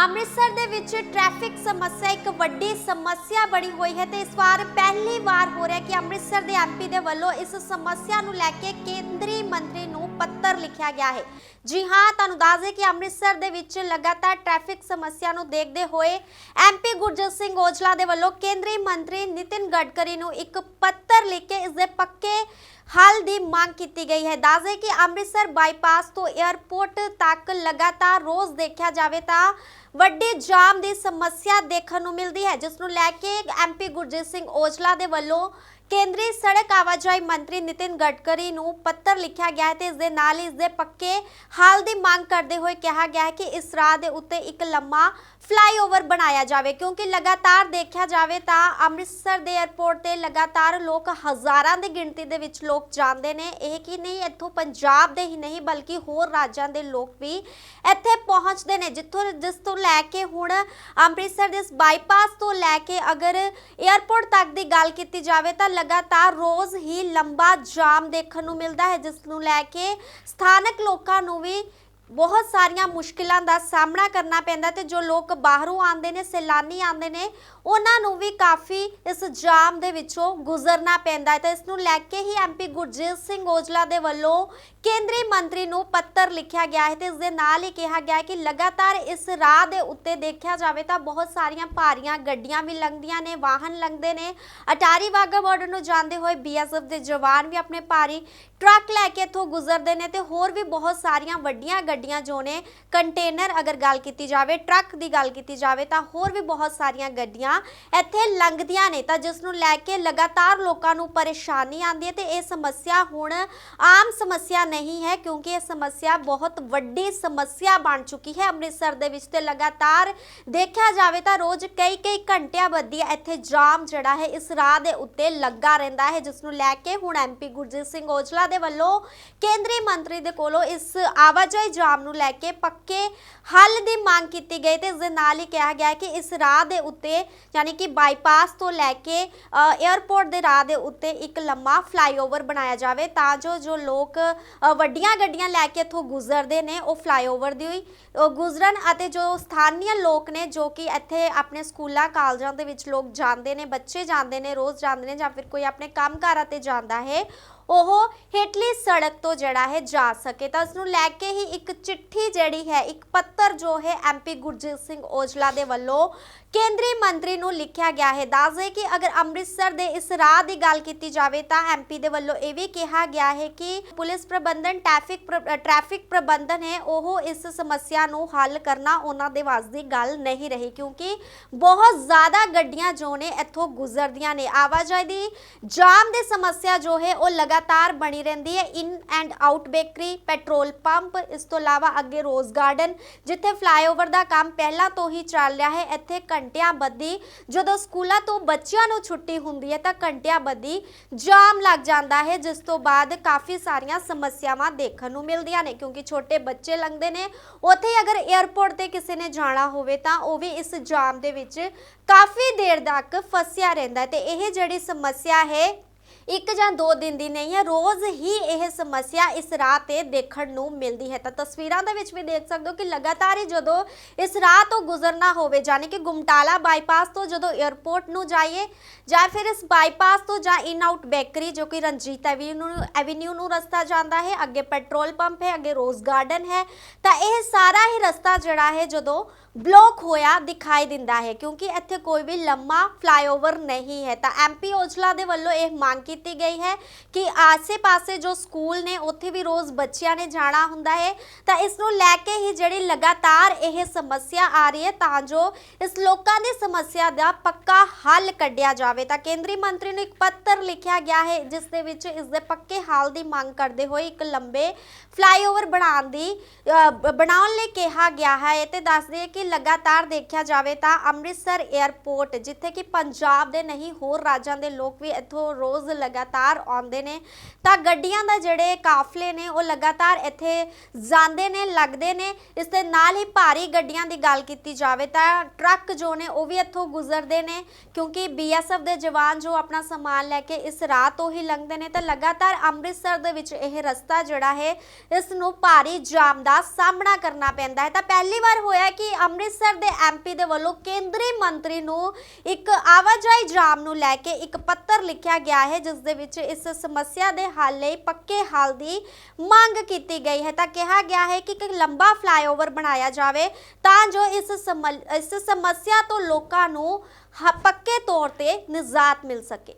ਅੰਮ੍ਰਿਤਸਰ ਦੇ ਵਿੱਚ ਟ੍ਰੈਫਿਕ ਸਮੱਸਿਆ, ਇੱਕ ਵੱਡੀ ਸਮੱਸਿਆ ਬਣੀ ਹੋਈ ਹੈ ਤੇ ਇਸ ਵਾਰ ਪਹਿਲੀ ਵਾਰ ਹੋ ਰਿਹਾ ਕਿ ਅੰਮ੍ਰਿਤਸਰ ਦੇ ਐਮਪੀ ਦੇ ਵੱਲੋਂ ਇਸ ਸਮੱਸਿਆ ਨੂੰ ਲੈ ਕੇ ਕੇਂਦਰੀ ਮੰਤਰੀ ਨੂੰ ਪੱਤਰ ਲਿਖਿਆ ਗਿਆ ਹੈ। ਜੀ ਹਾਂ, ਤੁਹਾਨੂੰ ਦੱਸ ਦੇ ਕਿ ਅੰਮ੍ਰਿਤਸਰ ਦੇ ਵਿੱਚ ਲਗਾਤਾਰ ਟ੍ਰੈਫਿਕ ਸਮੱਸਿਆ ਨੂੰ ਦੇਖਦੇ ਹੋਏ ਐਮਪੀ ਗੁਰਜੀਤ ਸਿੰਘ ਔਜਲਾ ਦੇ ਵੱਲੋਂ ਕੇਂਦਰੀ ਮੰਤਰੀ ਨਿਤਿਨ ਗਡਕਰੀ ਨੂੰ ਇੱਕ ਪੱਤਰ ਲਿਖ ਕੇ ਇਸ ਦੇ ਪੱਕੇ ਹੱਲ ਦੀ ਮੰਗ ਕੀਤੀ ਗਈ ਹੈ। ਦੱਸਦੇ ਕਿ ਅੰਮ੍ਰਿਤਸਰ ਬਾਈਪਾਸ ਤੋਂ 에ਅਰਪੋਰਟ ਤੱਕ ਲਗਾਤਾਰ ਰੋਜ਼ ਦੇਖਿਆ ਜਾਵੇ ਤਾਂ ਵੱਡੇ ਜਾਮ ਦੀ ਸਮੱਸਿਆ ਦੇਖਣ ਨੂੰ ਮਿਲਦੀ ਹੈ, ਜਿਸ ਨੂੰ ਲੈ ਕੇ ਐਮਪੀ ਗੁਰਜੀਤ ਸਿੰਘ ਔਜਲਾ ਦੇ ਵੱਲੋਂ ਕੇਂਦਰੀ ਸੜਕ ਆਵਾਜਾਈ ਮੰਤਰੀ ਨਿਤਿਨ ਗਡਕਰੀ ਨੂੰ ਪੱਤਰ ਲਿਖਿਆ ਗਿਆ ਹੈ ਤੇ ਇਸ ਦੇ ਨਾਲ ਹੀ ਇਸ ਦੇ ਪੱਕੇ ਹੱਲ ਦੀ ਮੰਗ ਕਰਦੇ ਹੋਏ ਕਿਹਾ ਗਿਆ ਹੈ ਕਿ ਇਸ ਰਾਹ ਦੇ ਉੱਤੇ ਇੱਕ ਲੰਮਾ ਫਲਾਈਓਵਰ ਬਣਾਇਆ ਜਾਵੇ। ਕਿਉਂਕਿ ਲਗਾਤਾਰ ਦੇਖਿਆ ਜਾਵੇ ਤਾਂ ਅੰਮ੍ਰਿਤਸਰ ਦੇ 에ਅਰਪੋਰਟ ਤੇ ਲਗਾਤਾਰ ਲੋਕ ਹਜ਼ਾਰਾਂ ਦੀ ਗਿਣਤੀ ਦੇ ਵਿੱਚ ਲੋਕ ਜਾਂਦੇ ਨੇ। ਇਹ ਕਿ ਨਹੀਂ, ਇੱਥੋਂ ਪੰਜਾਬ ਦੇ ਹੀ ਨਹੀਂ, ਬਲਕਿ ਹੋਰ ਰਾਜਾਂ ਦੇ ਲੋਕ ਵੀ ਇੱਥੇ ਪਹੁੰਚਦੇ ਨੇ। ਜਿੱਥੋਂ ਜਿਸ ਤੋਂ ਲੈ ਕੇ ਹੁਣ ਅੰਮ੍ਰਿਤਸਰ ਦੇ ਇਸ ਬਾਈਪਾਸ ਤੋਂ ਲੈ ਕੇ ਅਗਰ 에ਅਰਪੋਰਟ ਤੱਕ ਦੀ ਗੱਲ ਕੀਤੀ ਜਾਵੇ ਤਾਂ ਲਗਾਤਾਰ ਰੋਜ਼ ਹੀ ਲੰਬਾ ਜਾਮ ਦੇਖਣ ਨੂੰ ਮਿਲਦਾ ਹੈ, ਜਿਸ ਨੂੰ ਲੈ ਕੇ ਸਥਾਨਕ ਲੋਕਾਂ ਨੂੰ ਵੀ ਬਹੁਤ ਸਾਰੀਆਂ ਮੁਸ਼ਕਿਲਾਂ ਦਾ ਸਾਹਮਣਾ ਕਰਨਾ ਪੈਂਦਾ ਤੇ ਜੋ ਲੋਕ ਬਾਹਰੋਂ ਆਉਂਦੇ ਨੇ, ਸੈਲਾਨੀ ਆਉਂਦੇ ਨੇ, ਉਹਨਾਂ ਨੂੰ ਵੀ ਕਾਫੀ ਇਸ ਜਾਮ ਦੇ ਵਿੱਚੋਂ ਗੁਜ਼ਰਨਾ ਪੈਂਦਾ ਹੈ। ਤਾਂ ਇਸ ਨੂੰ ਲੈ ਕੇ ਹੀ ਐਮਪੀ ਗੁਰਜੀਤ ਸਿੰਘ ਔਜਲਾ ਦੇ ਵੱਲੋਂ ਕੇਂਦਰੀ ਮੰਤਰੀ ਨੂੰ ਪੱਤਰ ਲਿਖਿਆ ਗਿਆ ਹੈ ਤੇ ਇਸ ਦੇ ਨਾਲ ਹੀ ਕਿਹਾ ਗਿਆ ਹੈ ਕਿ ਲਗਾਤਾਰ ਇਸ ਰਾਹ ਦੇ ਉੱਤੇ ਦੇਖਿਆ ਜਾਵੇ ਤਾਂ ਬਹੁਤ ਸਾਰੀਆਂ ਭਾਰੀਆਂ ਗੱਡੀਆਂ ਵੀ ਲੰਘਦੀਆਂ ਨੇ, ਵਾਹਨ ਲੰਘਦੇ ਨੇ। ਅਟਾਰੀ ਵਾਗਾ ਬਾਰਡਰ ਨੂੰ ਜਾਂਦੇ ਹੋਏ ਬੀਐਸਐਫ ਦੇ ਜਵਾਨ ਵੀ ਆਪਣੇ ਭਾਰੀ ਟਰੱਕ ਲੈ ਕੇ ਇੱਥੋਂ ਗੁਜ਼ਰਦੇ ਨੇ ਤੇ ਹੋਰ ਵੀ ਬਹੁਤ ਸਾਰੀਆਂ ਵੱਡੀਆਂ ਗੱਡੀਆਂ ਜੋ ਨੇ, ਕੰਟੇਨਰ ਅਗਰ ਗੱਲ ਕੀਤੀ ਜਾਵੇ, ਟਰੱਕ ਦੀ ਗੱਲ ਕੀਤੀ ਜਾਵੇ ਤਾਂ ਹੋਰ ਵੀ ਬਹੁਤ ਸਾਰੀਆਂ ਗੱਡੀਆਂ ਇੱਥੇ ਲੰਘਦੀਆਂ ਨੇ ਤਾਂ ਜਿਸ ਨੂੰ ਲੈ ਕੇ ਲਗਾਤਾਰ ਲੋਕਾਂ ਨੂੰ ਪਰੇਸ਼ਾਨੀ ਆਉਂਦੀ ਹੈ ਤੇ ਇਹ ਸਮੱਸਿਆ ਹੁਣ ਆਮ ਸਮੱਸਿਆ ਨਹੀਂ ਹੈ ਕਿਉਂਕਿ ਇਹ ਸਮੱਸਿਆ ਬਹੁਤ ਵੱਡੀ ਸਮੱਸਿਆ ਬਣ ਚੁੱਕੀ ਹੈ। ਅੰਮ੍ਰਿਤਸਰ ਦੇ ਵਿੱਚ ਤੇ ਲਗਾਤਾਰ ਦੇਖਿਆ ਜਾਵੇ ਤਾਂ ਰੋਜ਼ ਕਈ ਕਈ ਘੰਟਿਆਂ ਬੱਧੀ ਇੱਥੇ ਜਾਮ ਜਿਹੜਾ ਹੈ ਇਸ ਰਾਹ ਦੇ ਉੱਤੇ ਲੱਗਾ ਰਹਿੰਦਾ ਹੈ ਜਿਸ ਨੂੰ ਲੈ ਕੇ ਹੁਣ ਐਮਪੀ ਗੁਰਜੀਤ ਸਿੰਘ ਔਜਲਾ ਦੇ ਵੱਲੋਂ ਕੇਂਦਰੀ ਮੰਤਰੀ ਦੇ ਕੋਲੋਂ ਇਸ ਆਵਾਜਾਈ ਜਾਮ ਨੂੰ ਲੈ ਕੇ ਪੱਕੇ ਹੱਲ ਦੀ ਮੰਗ ਕੀਤੀ ਗਈ ਤੇ ਇਸ ਦੇ ਨਾਲ ਹੀ ਕਿਹਾ ਗਿਆ ਕਿ ਇਸ ਰਾਹ ਦੇ ਉੱਤੇ ਯਾਨੀ ਕਿ ਬਾਈਪਾਸ ਤੋਂ ਲੈ ਕੇ ਅ, 에ਅਰਪੋਰਟ ਦੇ ਰਾਹ ਦੇ ਉੱਤੇ ਇੱਕ ਲੰਮਾ ਫਲਾਈਓਵਰ ਬਣਾਇਆ ਜਾਵੇ ਤਾਂ ਜੋ ਜੋ ਲੋਕ ਵੱਡੀਆਂ ਗੱਡੀਆਂ ਲੈ ਕੇ ਇੱਥੋਂ ਗੁਜ਼ਰਦੇ ਨੇ, ਉਹ ਫਲਾਈਓਵਰ ਦੀ ਹੋਈ। ਗੁਜ਼ਰਨ ਅਤੇ ਜੋ ਸਥਾਨੀय ਲੋਕ ਨੇ, ਜੋ ਕਿ ਇੱਥੇ ਆਪਣੇ ਸਕੂਲਾਂ, ਕਾਲਜਾਂ ਦੇ ਵਿੱਚ ਲੋਕ ਜਾਂਦੇ ਨੇ, ਬੱਚੇ ਜਾਂਦੇ ਨੇ, ਰੋਜ਼ ਜਾਂਦੇ ਨੇ ਜਾਂ ਫਿਰ ਕੋਈ ਆਪਣੇ ਕੰਮਕਾਰਾਂ ਤੇ ਜਾਂਦਾ ਹੈ ਉਹ ਹੇਠਲੀ ਸੜਕ ਤੋਂ ਜਿਹੜਾ ਹੈ ਜਾ ਸਕੇ। ਤਾਂ ਉਸ ਨੂੰ ਲੈ ਕੇ ਹੀ ਇੱਕ ਚਿੱਠੀ ਜਿਹੜੀ ਹੈ, ਇੱਕ ਪੱਤਰ ਜੋ ਹੈ ਐਮਪੀ ਗੁਰਜੀਤ ਸਿੰਘ ਔਜਲਾ ਦੇ ਵੱਲੋਂ ਕੇਂਦਰੀ ਮੰਤਰੀ ਨੂੰ ਲਿਖਿਆ ਗਿਆ ਹੈ। ਦੱਸਦੇ ਕਿ ਅਗਰ ਅੰਮ੍ਰਿਤਸਰ ਦੇ ਇਸ ਰਾਹ ਦੀ ਗੱਲ ਕੀਤੀ ਜਾਵੇ ਤਾਂ ਐਮਪੀ ਦੇ ਵੱਲੋਂ ਇਹ ਵੀ ਕਿਹਾ ਗਿਆ ਹੈ ਕਿ ਪੁਲਿਸ ਪ੍ਰਬੰਧਨ ਟ੍ਰੈਫਿਕ ਟ੍ਰੈਫਿਕ ਪ੍ਰਬੰਧਨ ਹੈ, ਉਹ ਇਸ ਸਮੱਸਿਆ ਨੂੰ ਹੱਲ ਕਰਨਾ ਉਹਨਾਂ ਦੇ ਵੱਸ ਦੀ ਗੱਲ ਨਹੀਂ ਰਹੀ ਕਿਉਂਕਿ ਬਹੁਤ ਜ਼ਿਆਦਾ ਗੱਡੀਆਂ ਜੋ ਨੇ ਇੱਥੋਂ ਗੁਜ਼ਰਦੀਆਂ ਨੇ। ਆਵਾਜਾਈ ਦੀ ਜਾਮ ਦੀ ਸਮੱਸਿਆ ਜੋ ਹੈ, ਉਹ ਲਗਾ ਲਗਾਤਾਰ ਬਣੀ ਰਹਿੰਦੀ ਹੈ। In and out bakery, petrol pump, ਇਸ ਤੋਂ ਇਲਾਵਾ ਅੱਗੇ ਰੋਜ਼ ਗਾਰਡਨ, ਜਿੱਥੇ ਫਲਾਈਓਵਰ ਦਾ ਕੰਮ ਪਹਿਲਾਂ ਤੋਂ ਹੀ ਚੱਲ ਰਿਹਾ ਹੈ। ਇੱਥੇ ਘੰਟਿਆਂ ਬੱਧੀ ਜਦੋਂ ਸਕੂਲਾਂ ਤੋਂ ਬੱਚਿਆਂ ਨੂੰ ਛੁੱਟੀ ਹੁੰਦੀ ਹੈ, ਤਾਂ ਘੰਟਿਆਂ ਬੱਧੀ ਜਾਮ ਲੱਗ ਜਾਂਦਾ ਹੈ, ਜਿਸ ਤੋਂ ਬਾਅਦ ਕਾਫੀ ਸਾਰੀਆਂ ਸਮੱਸਿਆਵਾਂ ਦੇਖਣ ਨੂੰ ਮਿਲਦੀਆਂ ਨੇ, ਕਿਉਂਕਿ ਛੋਟੇ ਬੱਚੇ ਲੰਘਦੇ ਨੇ। ਉੱਥੇ ਅਗਰ 에ਅਰਪੋਰਟ ਤੇ ਕਿਸੇ ਨੇ ਜਾਣਾ ਹੋਵੇ, ਤਾਂ ਉਹ ਵੀ ਇਸ ਜਾਮ ਦੇ ਵਿੱਚ ਕਾਫੀ ਦੇਰ ਤੱਕ ਫਸਿਆ ਰਹਿੰਦਾ ਹੈ। ਤੇ ਇਹ ਜਿਹੜੀ ਸਮੱਸਿਆ ਹੈ ਇੱਕ ਜਾਂ ਦੋ ਦਿਨ ਦੀ ਨਹੀਂ ਹੈ, ਰੋਜ਼ ਹੀ ਇਹ ਸਮੱਸਿਆ ਇਸ ਰਾਹ ਤੇ ਦੇਖਣ ਨੂੰ ਮਿਲਦੀ ਹੈ। ਤਾਂ ਤਸਵੀਰਾਂ ਦੇ ਵਿੱਚ ਵੀ ਦੇਖ ਸਕਦੇ ਹੋ ਕਿ ਲਗਾਤਾਰ ਹੀ ਜਦੋਂ ਇਸ ਰਾਹ ਤੋਂ ਗੁਜ਼ਰਨਾ ਹੋਵੇ ਜਾਨੀ ਕਿ ਗੁਮਟਾਲਾ ਬਾਈਪਾਸ ਤੋਂ ਜਦੋਂ 에ਅਰਪੋਰਟ ਨੂੰ ਜਾਈਏ ਜਾਂ ਫਿਰ ਇਸ ਬਾਈਪਾਸ ਤੋਂ ਜਾਂ ਇਨ ਆਊਟ ਬੇਕਰੀ ਜੋ ਕਿ ਰਣਜੀਤ ਐਵੀਨਿਊ ਐਵੀਨਿਊ ਨੂੰ ਰਸਤਾ ਜਾਂਦਾ ਹੈ, ਅੱਗੇ ਪੈਟਰੋਲ ਪੰਪ ਹੈ, ਅੱਗੇ ਰੋਜ਼ ਗਾਰਡਨ ਹੈ, ਤਾਂ ਇਹ ਸਾਰਾ ਹੀ ਰਸਤਾ ਜਿਹੜਾ ਹੈ ਜਦੋਂ ਬਲੌਕ ਹੋਇਆ ਦਿਖਾਈ ਦਿੰਦਾ ਹੈ। ਕਿਉਂਕਿ ਇੱਥੇ ਕੋਈ ਵੀ ਲੰਮਾ ਫਲਾਈਓਵਰ ਨਹੀਂ ਹੈ। ਤਾਂ ਐਮਪੀ ਔਜਲਾ ਦੇ ਵੱਲੋਂ ਇਹ ਮੰਗ ਕੀਤੀ ਕੀਤੀ ਗਈ ਹੈ ਕਿ ਆਸੇ-ਪਾਸੇ ਜੋ ਸਕੂਲ ਨੇ, ਉੱਥੇ ਵੀ ਰੋਜ਼ ਬੱਚਿਆਂ ਨੇ ਜਾਣਾ ਹੁੰਦਾ ਹੈ। ਤਾਂ ਇਸ ਨੂੰ ਲੈ ਕੇ ਹੀ ਜਿਹੜੀ ਲਗਾਤਾਰ ਇਹ ਸਮੱਸਿਆ ਆ ਰਹੀ ਹੈ, ਤਾਂ ਜੋ ਇਸ ਲੋਕਾਂ ਦੀ ਸਮੱਸਿਆ ਦਾ ਪੱਕਾ ਹੱਲ ਕੱਢਿਆ ਜਾਵੇ। ਤਾਂ ਕੇਂਦਰੀ ਮੰਤਰੀ ਨੂੰ ਇੱਕ ਪੱਤਰ ਲਿਖਿਆ ਗਿਆ ਹੈ, ਜਿਸ ਦੇ ਵਿੱਚ ਇਸ ਦੇ ਪੱਕੇ ਹੱਲ ਦੀ ਮੰਗ ਕਰਦੇ ਹੋਏ ਇੱਕ ਲੰਬੇ ਫਲਾਈਓਵਰ ਬਣਾਉਣ ਦੀ ਬਣਾਉਣ ਲਈ ਕਿਹਾ ਗਿਆ ਹੈ। ਤੇ ਦੱਸਦੇ ਕਿ ਲਗਾਤਾਰ ਦੇਖਿਆ ਜਾਵੇ ਤਾਂ ਅੰਮ੍ਰਿਤਸਰ 에ਅਰਪੋਰਟ ਜਿੱਥੇ ਕਿ ਪੰਜਾਬ ਦੇ ਨਹੀਂ, ਹੋਰ ਰਾਜਾਂ ਦੇ ਲੋਕ ਵੀ ਇੱਥੋਂ ਰੋਜ਼ ਲਗਾਤਾਰ ਆਉਂਦੇ ਨੇ। ਤਾਂ ਗੱਡੀਆਂ ਦਾ ਜਿਹੜੇ ਕਾਫਲੇ ਨੇ, ਉਹ ਲਗਾਤਾਰ ਇੱਥੇ ਜਾਂਦੇ ਨੇ, ਲੱਗਦੇ ਨੇ। ਇਸ ਦੇ ਨਾਲ ਹੀ ਭਾਰੀ ਗੱਡੀਆਂ ਦੀ ਗੱਲ ਕੀਤੀ ਜਾਵੇ ਤਾਂ ਟਰੱਕ ਜੋ ਨੇ, ਉਹ ਵੀ ਇੱਥੋਂ ਗੁਜ਼ਰਦੇ ਨੇ। ਕਿਉਂਕਿ ਬੀਐਸਐਫ ਦੇ ਜਵਾਨ ਜੋ ਆਪਣਾ ਸਮਾਨ ਲੈ ਕੇ ਇਸ ਰਾਹ ਤੋਂ ਹੀ ਲੰਘਦੇ ਨੇ, ਤਾਂ ਲਗਾਤਾਰ ਅੰਮ੍ਰਿਤਸਰ ਦੇ ਵਿੱਚ ਇਹ ਰਸਤਾ ਜਿਹੜਾ ਹੈ, ਇਸ ਨੂੰ ਭਾਰੀ ਜਾਮ ਦਾ ਸਾਹਮਣਾ ਕਰਨਾ ਪੈਂਦਾ ਹੈ। ਤਾਂ ਪਹਿਲੀ ਵਾਰ ਹੋਇਆ ਕਿ ਅੰਮ੍ਰਿਤਸਰ ਦੇ ਐਮਪੀ ਦੇ ਵੱਲੋਂ ਕੇਂਦਰੀ ਮੰਤਰੀ ਨੂੰ ਇੱਕ ਆਵਾਜਾਈ ਜਾਮ ਨੂੰ ਲੈ ਕੇ ਇੱਕ ਪੱਤਰ ਲਿਖਿਆ ਗਿਆ ਹੈ ਜਿਸ ਦੇ ਵਿੱਚ ਇਸ ਸਮੱਸਿਆ ਦੇ ਹੱਲ ਲਈ ਪੱਕੇ ਹੱਲ ਦੀ ਮੰਗ ਕੀਤੀ ਗਈ ਹੈ ਤਾਂ ਕਿਹਾ ਗਿਆ ਹੈ ਕਿ ਇੱਕ ਲੰਬਾ ਫਲਾਈਓਵਰ ਬਣਾਇਆ ਜਾਵੇ ਤਾਂ ਜੋ ਇਸ ਇਸ ਸਮੱਸਿਆ ਤੋਂ ਲੋਕਾਂ ਨੂੰ ਪੱਕੇ ਤੌਰ ਤੇ ਨਿਜਾਤ ਮਿਲ ਸਕੇ।